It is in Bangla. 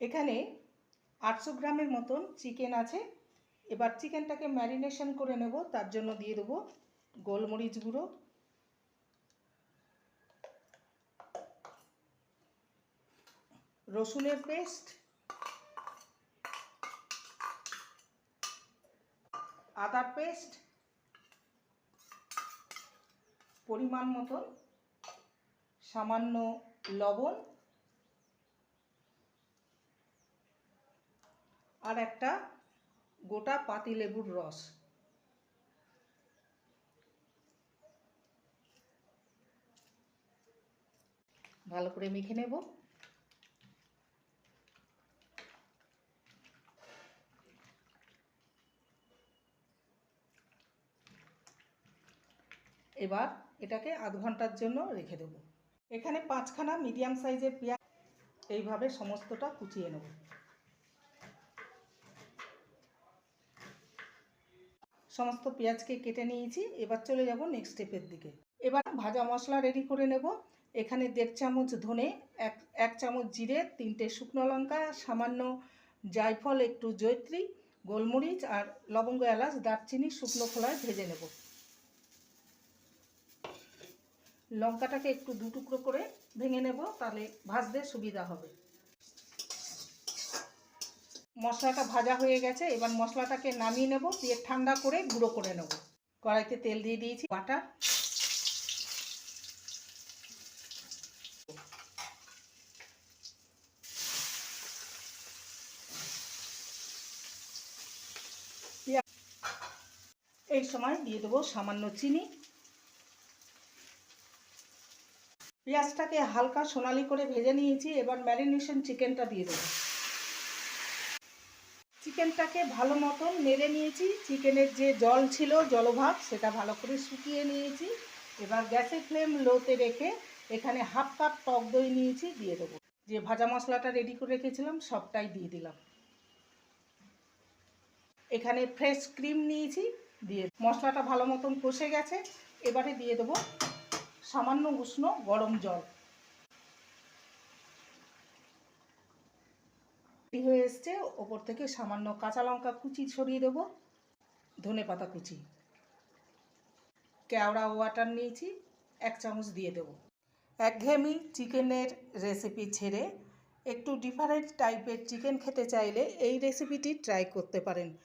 এখানে আটশো গ্রামের মতন চিকেন আছে। এবার চিকেনটাকে ম্যারিনেশন করে নেব, তার জন্য দিয়ে দেবো গোলমরিচ গুঁড়ো। রসুনের পেস্ট। আদার পেস্ট। পরিমাণ মতন সামান্য লবণ। আর একটা গোটা পাতিলেবুর রস। ভালো করে মেখে নেব। এবার এটাকে আধ ঘণ্টার জন্য রেখে দেব। এখানে পাঁচখানা মিডিয়াম সাইজের পেঁয়াজ এইভাবে সমস্তটা কুচিয়ে নেব। সমস্ত পেঁয়াজকে কেটে নিয়েছি। এবার চলে যাব নেক্সট স্টেপের দিকে। এবার ভাজা মশলা রেডি করে নেব। এখানে দেড় চামচ ধনে, এক এক চামচ জিরে, তিনটে শুকনো লঙ্কা, সামান্য জায়ফল, একটু জৈত্রী গোলমরিচ আর লবঙ্গ এলাচ, দারচিনি, শুকনো খোলায় ভেজে নেব। লঙ্কাটাকে একটু দু টুকরো করে ভেঙে নেব, তাহলে ভাজতে সুবিধা হবে। মশলাটা ভাজা হয়ে গেছে, এবার মশলাটাকে নামিয়ে নেব, দিয়ে ঠান্ডা করে গুঁড়ো করে নেব। কড়াইতে তেল দিয়ে দিয়েছি বাটার এই সময় দিয়ে দেবো সামান্য চিনি। পেঁয়াজটাকে হালকা সোনালি করে ভেজে নিয়েছি, এবার ম্যারিনেশন চিকেনটা দিয়ে দেবো। চিকেনটাকে ভালো মতন নেড়ে নিয়েছি। চিকেনের যে জল ছিল, জলভাব, সেটা ভালো করে শুকিয়ে নিয়েছি। এবার গ্যাসের ফ্লেম লোতে রেখে এখানে হাফ কাপ টক দই নিয়েছি, দিয়ে দেবো। যে ভাজা মশলাটা রেডি করে রেখেছিলাম, সবটাই দিয়ে দিলাম। এখানে ফ্রেশ ক্রিম নিয়েছি, দিয়ে মশলাটা ভালো মতন কষে গেছে। এবারে দিয়ে দেবো সামান্য উষ্ণ গরম জল। হয়ে এসছে। ওপর থেকে সামান্য কাঁচা লঙ্কা কুচি ছড়িয়ে দেবো। ধনে পাতা কুচি। কেওড়া ওয়াটার নিয়েছি, এক চামচ দিয়ে দেবো। একঘেয়েমি চিকেনের রেসিপি ছেড়ে একটু ডিফারেন্ট টাইপের চিকেন খেতে চাইলে এই রেসিপিটি ট্রাই করতে পারেন।